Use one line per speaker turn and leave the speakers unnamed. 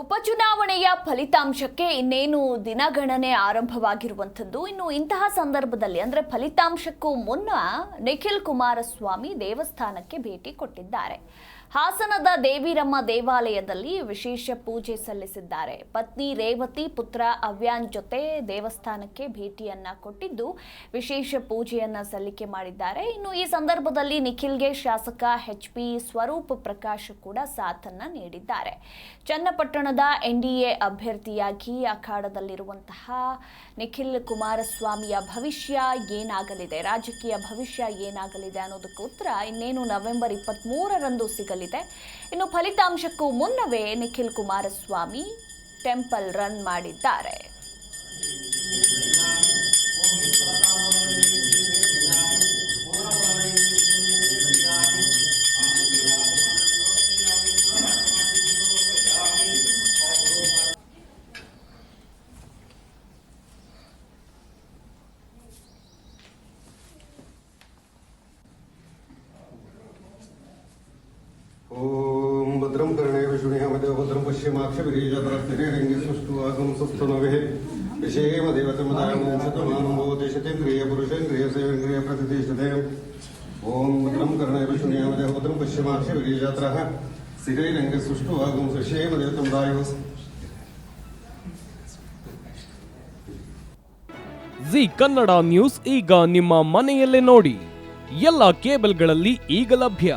ಉಪಚುನಾವಣೆಯ ಫಲಿತಾಂಶಕ್ಕೆ ಇನ್ನೇನು ದಿನಗಣನೆ ಆರಂಭವಾಗಿರುವಂಥದ್ದು? ಇನ್ನು ಇಂತಹ ಸಂದರ್ಭದಲ್ಲಿ ಅಂದ್ರೆ ಫಲಿತಾಂಶಕ್ಕೂ ಮುನ್ನ ನಿಖಿಲ್ ಕುಮಾರಸ್ವಾಮಿ ದೇವಸ್ಥಾನಕ್ಕೆ ಭೇಟಿ ಕೊಟ್ಟಿದ್ದಾರೆ. ಹಾಸನದ ದೇವಿರಮ್ಮ ದೇವಾಲಯದಲ್ಲಿ ವಿಶೇಷ ಪೂಜೆ ಸಲ್ಲಿಸಿದ್ದಾರೆ. ಪತ್ನಿ ರೇವತಿ ಪುತ್ರ ಅವ್ಯಾನ್ ಜೊತೆ ದೇವಸ್ಥಾನಕ್ಕೆ ಭೇಟಿಯನ್ನ ಕೊಟ್ಟಿದ್ದು ವಿಶೇಷ ಪೂಜೆಯನ್ನ ಸಲ್ಲಿಕೆ ಮಾಡಿದ್ದಾರೆ. ಇನ್ನು ಈ ಸಂದರ್ಭದಲ್ಲಿ ನಿಖಿಲ್ಗೆ ಶಾಸಕ ಎಚ್ ಪಿ ಸ್ವರೂಪ್ ಪ್ರಕಾಶ್ ಕೂಡ ಸಾಥನ್ನ ನೀಡಿದ್ದಾರೆ. ಚನ್ನಪಟ್ಟಣದ ಎನ್ಡಿಎ ಅಭ್ಯರ್ಥಿಯಾಗಿ ಅಖಾಡದಲ್ಲಿರುವಂತಹ ನಿಖಿಲ್ ಕುಮಾರಸ್ವಾಮಿಯ ಭವಿಷ್ಯ ಏನಾಗಲಿದೆ? ರಾಜಕೀಯ ಭವಿಷ್ಯ ಏನಾಗಲಿದೆ ಅನ್ನೋದಕ್ಕೆ ಉತ್ತರ ಇನ್ನೇನು ನವೆಂಬರ್ ಇಪ್ಪತ್ತ್ ಮೂರರಂದು ಸಿಗಲಿದೆ. ಇನ್ನು ಫಲಿತಾಂಶಕ್ಕೂ ಮುನ್ನವೇ ನಿಖಿಲ್ ಕುಮಾರಸ್ವಾಮಿ ಟೆಂಪಲ್ ರನ್ ಮಾಡಿದ್ದಾರೆ.
ಓಂ ಭದ್ರಂ ಕರ್ಣೇ ವಿಷ್ಣುಹಮದೇವ ಭದ್ರಂ ಪಶ್ಚಿಮಾಕ್ಷರಂಗಿಸುಷ್ಟುವಾಗಂ ಸುಸ್ತು ನವೇ ವಿಷೇಮ ದೇವತೆ ಕ್ರಿಯ ಪುರುಷೇಂದ್ರಿಯ ಸೇವೇಂದ್ರಿಯ ಪ್ರತಿಷ್ಠತೆ ಓಂ ಭದ್ರಂ ಕರ್ಣೇ ವಿಷ್ಣುಹಮದೇವ ಭದ್ರಂ ಪಶ್ಚಿಮಾಕ್ಷರಂಗಿಜಾತ್ರ ಸ್ಥಿರೈರಂಗಸುಷ್ಟುವಾಗಂ ಸುಷೇಮ ದೇವತೆ
ಜಿ ಕನ್ನಡ ನ್ಯೂಸ್ ಈಗ ನಿಮ್ಮ ಮನೆಯಲ್ಲೇ ನೋಡಿ. ಎಲ್ಲ ಕೇಬಲ್ಗಳಲ್ಲಿ ಈಗ ಲಭ್ಯ.